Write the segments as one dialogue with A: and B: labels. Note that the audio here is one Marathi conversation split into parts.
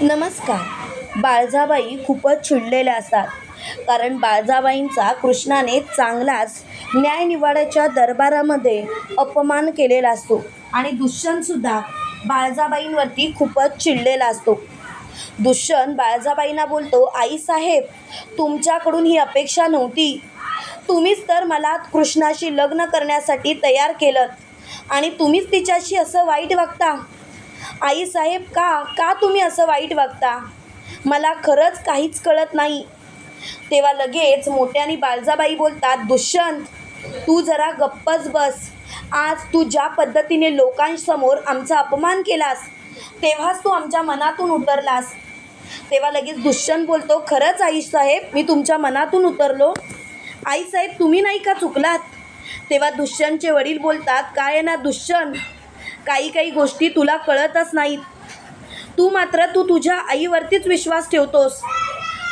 A: नमस्कार. बाळजाबाई खूपच चिडलेल्या असतात. कारण बाळजाबाईंचा कृष्णाने चांगलाच न्यायनिवाड्याच्या दरबारामध्ये अपमान केलेला असतो आणि दुष्यंतसुद्धा बाळजाबाईंवरती खूपच चिडलेला असतो. दुष्यंत बाळजाबाईंना बोलतो आईसाहेब तुमच्याकडून ही अपेक्षा नव्हती. तुम्हीच तर मला कृष्णाशी लग्न करण्यासाठी तयार केलं आणि तुम्हीच तिच्याशी असं वाईट वागता. आईसाहेब का का तुम्ही असं वाईट वागता? मला खरंच काहीच कळत नाही. तेव्हा लगेच मोठ्याने बाळजाबाई बोलतात दुष्यंत तू जरा गप्पच बस. आज तू ज्या पद्धतीने लोकांसमोर आमचा अपमान केलास तेव्हाच तू आमच्या मनातून उतरलास. तेव्हा लगेच दुष्यंत बोलतो खरंच आईसाहेब मी तुमच्या मनातून उतरलो. आईसाहेब तुम्ही नाही का चुकलात? तेव्हा दुष्यंतचे वडील बोलतात काय आहे ना दुष्यंत? काही काही गोष्टी तुला कळतच नाहीत. तू मात्र तू तुझ्या आईवरतीच विश्वास ठेवतोस.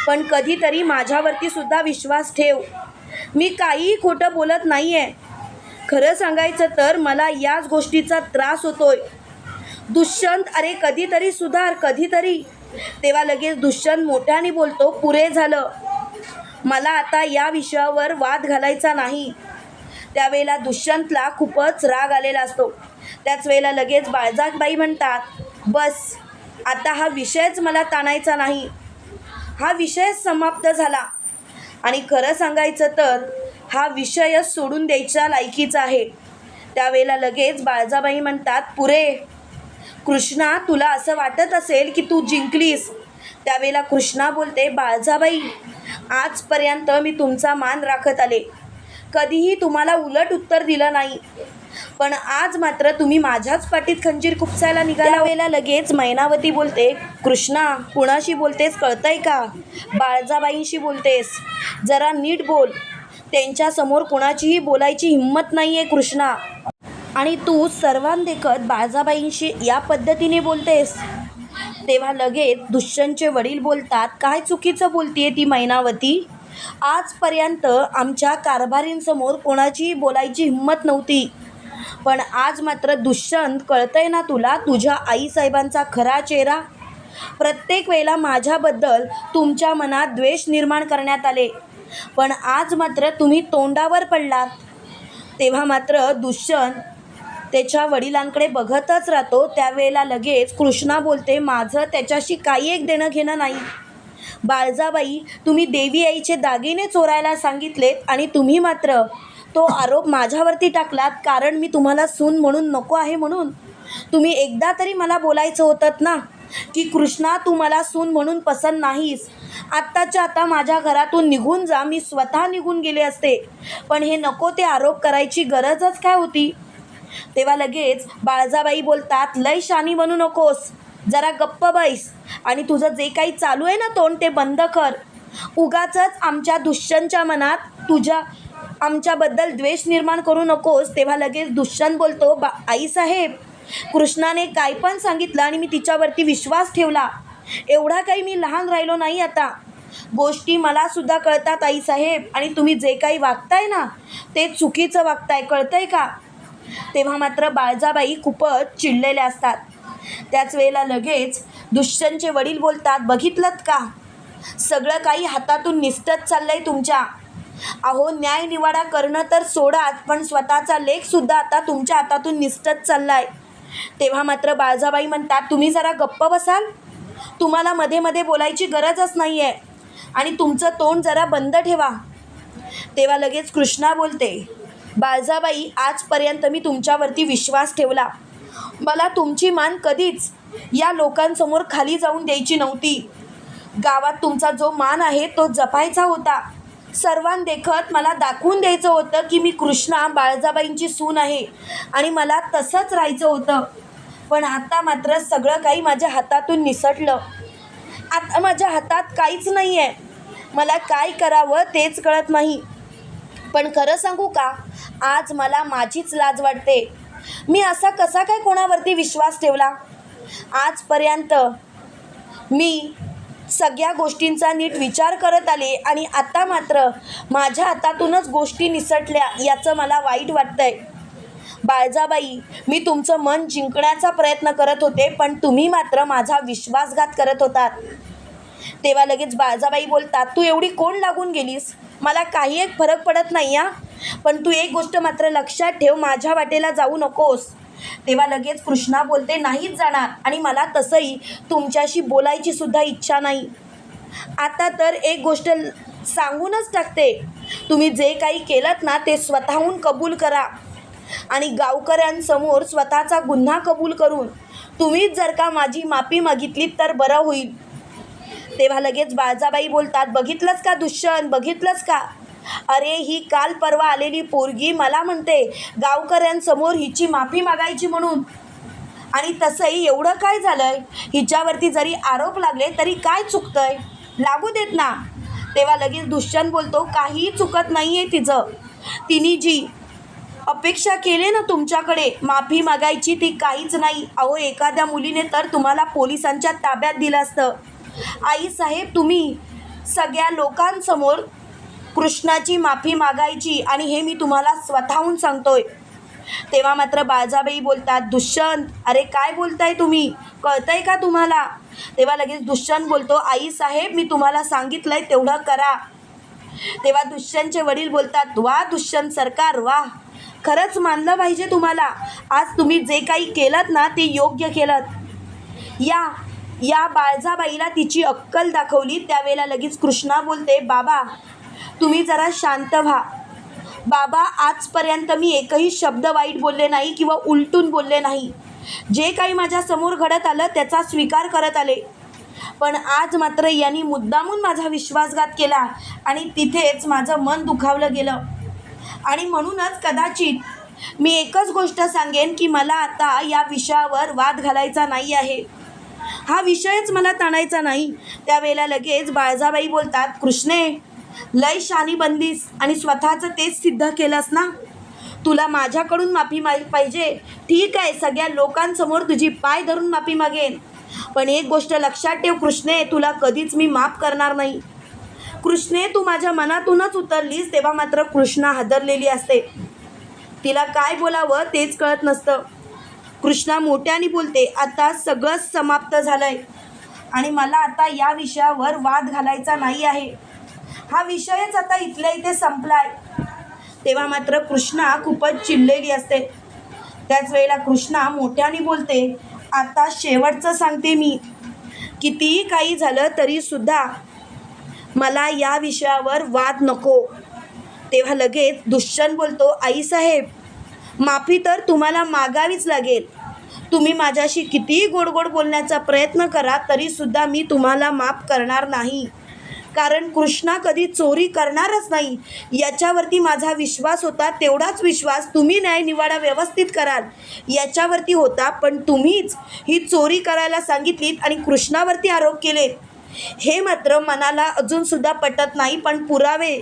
A: पण कधीतरी माझ्यावरती सुद्धा विश्वास ठेव. मी काहीही खोटं बोलत नाही आहे खरं सांगायचं तर मला याच गोष्टीचा त्रास होतोय. दुष्यंत अरे कधीतरी सुधार कधीतरी. तेव्हा लगेच दुष्यंत मोठ्याने बोलतो पुरे झालं. मला आता या विषयावर वाद घालायचा नाही. त्यावेळेला दुष्यंतला खूपच राग आलेला असतो. त्याच वेळेला लगेच बाळजाबाई म्हणतात बस आता हा विषयच मला ताणायचा नाही. हा विषय समाप्त झाला. आणि खरं सांगायचं तर हा विषयच सोडून द्यायच्या लायकीचा आहे. त्यावेळेला लगेच बाळजाबाई म्हणतात पुरे कृष्णा तुला असं वाटत असेल की तू जिंकलीस. त्यावेळेला कृष्णा बोलते बाळजाबाई आजपर्यंत मी तुमचा मान राखत आले. कधीही तुम्हाला उलट उत्तर दिलं नाही. पण आज मात्र तुम्ही माझ्याच पाठीत खंजीर खुपसायला निघाला. वेळेला लगेच मैनावती बोलते कृष्णा कुणाशी बोलतेस कळतंय का? बाळजाबाईंशी बोलतेस. जरा नीट बोल. त्यांच्यासमोर कुणाचीही बोलायची हिंमत नाही आहे कृष्णा. आणि तू सर्वांदेखत बाळजाबाईंशी या पद्धतीने बोलतेस? तेव्हा लगेच दुष्यंतचे वडील बोलतात काय चुकीचं बोलतीये ती मैनावती? आजपर्यंत आमच्या कारभारींसमोर कोणाचीही बोलायची हिंमत नव्हती. पण आज मात्र दुष्यंत कळतंय ना तुला? तुझ्या आईसाहेबांचा खरा चेहरा? प्रत्येक वेळेला माझ्याबद्दल तुमच्या मनात द्वेष निर्माण करण्यात आले. पण आज मात्र तुम्ही तोंडावर पडलात. तेव्हा मात्र दुष्यंत त्याच्या वडिलांकडे बघतच राहतो. त्यावेळेला लगेच कृष्णा बोलते माझं त्याच्याशी काही एक देणं घेणं नाही. बाळजाबाई तुम्ही देवी आईचे दागिने चोरायला सांगितलेत आणि तुम्ही मात्र तो आरोप माझ्यावरती टाकलात कारण मी तुम्हाला सून म्हणून नको आहे म्हणून. तुम्ही एकदा तरी मला बोलायचं होतं ना की कृष्णा तू मला सून म्हणून पसंत नाहीस. आत्ताच्या आता माझ्या घरातून निघून जा मी स्वतः निघून गेले असते. पण हे नको ते आरोप करायची गरजच काय होती? तेव्हा लगेच बाळजाबाई बोलतात लय शानी बनू नकोस. जरा गप्प बैस. आणि तुझं जे काही चालू आहे ना तोंड ते बंद कर. उगाच आमच्या दुष्यंतच्या मनात तुझ्या आमच्याबद्दल द्वेष निर्माण करू नकोस तेव्हा लगेच दुष्यंत बोलतो बा आईसाहेब कृष्णाने काय पण सांगितलं आणि मी तिच्यावरती विश्वास ठेवला. एवढा काही मी लहान राहिलो नाही आता. गोष्टी मला सुद्धा कळतात आईसाहेब आणि तुम्ही जे काही वागताय ना ते चुकीचं वागताय कळतंय का? तेव्हा मात्र बाळजाबाई खूपच चिडलेल्या असतात. त्याच वेळेला लगेच दुष्यंतचे वडील बोलतात बघितलं का? सगळं काही हातातून निसटत चाललंय तुमच्या. अहो न्याय निवाडा करणं तर सोडाच पण स्वतःचा लेखसुद्धा आता तुमच्या हातातून निसटत चाललाय. तेव्हा मात्र बाळजाबाई म्हणतात तुम्ही जरा गप्प बसाल. तुम्हाला मध्ये मध्ये बोलायची गरजच नाही आहे आणि तुमचं तोंड जरा बंद ठेवा. तेव्हा लगेच कृष्णा बोलते बाळजाबाई आजपर्यंत मी तुमच्यावरती विश्वास ठेवला. मला तुमची मान कधीच या लोकांसमोर खाली जाऊन द्यायची नव्हती. गावात तुमचा जो मान आहे तो जपायचा होता. सर्वांदेखत मला दाखवून द्यायचं होतं की मी कृष्णा बाळजाबाईंची सून आहे आणि मला तसंच राहायचं होतं. पण आता मात्र सगळं काही माझ्या हातातून निसटलं. आता माझ्या हातात काहीच नाही आहे मला काय करावं तेच कळत नाही. पण खरं सांगू का? आज मला माझीच लाज वाटते. मी असा कसा काय कोणावरती विश्वास ठेवला? आजपर्यंत मी सगळ्या गोष्टींचा नीट विचार करत आले आणि आता मात्र माझ्या हातातूनच गोष्टी निसटल्या याचं मला वाईट वाटतंय. बाळजाबाई मी तुमचं मन जिंकण्याचा प्रयत्न करत होते पण तुम्ही मात्र माझा विश्वासघात करत होतात. तेव्हा लगेच बाळजाबाई बोलतात तू एवढी कोण लागून गेलीस. मला काही एक फरक पडत नाही या पण तू एक गोष्ट मात्र लक्षात ठेव माझ्या वाटेला जाऊ नकोस. तेव्हा लगेच कृष्णा बोलते नाहीच जाणार. आणि मला तसंही तुमच्याशी बोलायची सुद्धा इच्छा नाही. आता तर एक गोष्ट सांगूनच टाकते. तुम्ही जे काही केलं ना ते स्वतःहून कबूल करा. आणि गावकऱ्यांसमोर स्वतःचा गुन्हा कबूल करून तुम्हीच जर का माझी माफी मागितलीत तर बरं होईल. तेव्हा लगेच बाळजाबाई बोलतात बघितलंच का दुष्यंत? बघितलंच का? अरे ही काल परवा आलेली पोरगी मला म्हणते गावकऱ्यांसमोर हिची माफी मागायची म्हणून. आणि तसंही एवढं काय झालंय? हिच्यावरती जरी आरोप लागले तरी काय चुकतंय? लागू देत ना. तेव्हा लगेच दुष्यंत बोलतो काहीही चुकत नाही आहे तिचं. तिने जी अपेक्षा केली ना तुमच्याकडे माफी मागायची ती काहीच नाही. अहो एखाद्या मुलीने तर तुम्हाला पोलिसांच्या ताब्यात दिलं असतं. आई साहेब तुम्ही सगळ्या लोकांसमोर कृष्णाची माफी मागायची आणि हे मी तुम्हाला स्वतःहून सांगतोय. तेव्हा मात्र बाळजाबाई बोलतात दुष्यंत अरे काय बोलताय तुम्ही? कळतंय का तुम्हाला? तेव्हा लगेच दुष्यंत बोलतो आई साहेब मी तुम्हाला सांगितलंय तेवढं करा. तेव्हा दुष्यंतचे वडील बोलतात वा दुष्यंत सरकार वा. खरंच मानलं पाहिजे तुम्हाला. आज तुम्ही जे काही केलं ना ते योग्य केलं या या बाळजाबाईला तिची अक्कल दाखवली. त्यावेळेला लगेच कृष्णा बोलते बाबा तुम्ही जरा शांत व्हा. बाबा आजपर्यंत मी एकही शब्द वाईट बोलले नाही किंवा उलटून बोलले नाही. जे काही माझ्यासमोर घडत आलं त्याचा स्वीकार करत आले. पण आज मात्र यांनी मुद्दामून माझा विश्वासघात केला आणि तिथेच माझं मन दुखावलं गेलं. आणि म्हणूनच कदाचित मी एकच गोष्ट सांगेन की मला आता या विषयावर वाद घालायचा नाही आहे. हा विषयच मला ताणायचा नाही. त्यावेळेला लगेच बाळजाबाई बोलतात कृष्णे लय शानी बनलीस आणि स्वतःचं तेच सिद्ध केलंस ना? तुला माझ्याकडून माफी माग पाहिजे. ठीक आहे सगळ्या लोकांसमोर तुझी पाय धरून माफी मागेन. पण एक गोष्ट लक्षात ठेव कृष्णे तुला कधीच मी माफ करणार नाही. कृष्णे तू माझ्या मनातूनच उतरलीस तेव्हा मात्र कृष्णा हादरलेली असते. तिला काय बोलावं तेच कळत नसतं. कृष्णा मोठ्याने बोलते आता सगळंच समाप्त झालंय. आणि मला आता या विषयावर वाद घालायचा नाही आहे. हा विषयच आता इथल्या इथे संपलाय. तेव्हा मात्र कृष्णा खूपच चिडलेली असते. त्याच वेळेला कृष्णा मोठ्याने बोलते आता शेवटचं सांगते मी. कितीही काही झालं तरीसुद्धा मला या विषयावर वाद नको. तेव्हा लगेच दुष्यंत बोलतो आईसाहेब माफी तर तुम्हाला मागावीच लागेल. तुम्ही माझ्याशी कितीही गोड गोड बोलण्याचा प्रयत्न करा तरीसुद्धा मी तुम्हाला माफ करणार नाही. कारण कृष्णा कधी चोरी करणारच नाही. याच्यावरती माझा विश्वास होता तेवढाच विश्वास तुम्ही न्यायनिवाडा व्यवस्थित कराल. याच्यावरती होता पण तुम्हीच ही चोरी करायला सांगितलीत आणि कृष्णावरती आरोप केले. हे मात्र मनाला अजूनसुद्धा पटत नाही पण पुरावे.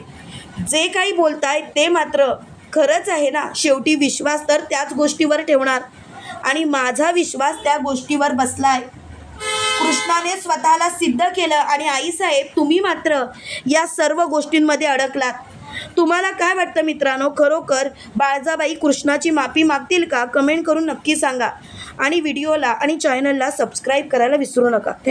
A: जे काही बोलताय ते मात्र. खरंच आहे ना शेवटी विश्वास तर त्याच गोष्टीवर ठेवणार. आणि माझा विश्वास त्या गोष्टीवर बसलाय. कृष्णाने स्वतःला सिद्ध केलं आणि आईसाहेब तुम्ही मात्र या सर्व गोष्टींमध्ये अडकलात. तुम्हाला काय वाटतं मित्रांनो? खरोखर बाळजाबाई कृष्णाची माफी मागतील का? कमेंट करून नक्की सांगा. आणि व्हिडिओला आणि चॅनलला सबस्क्राईब करायला विसरू नका. थँक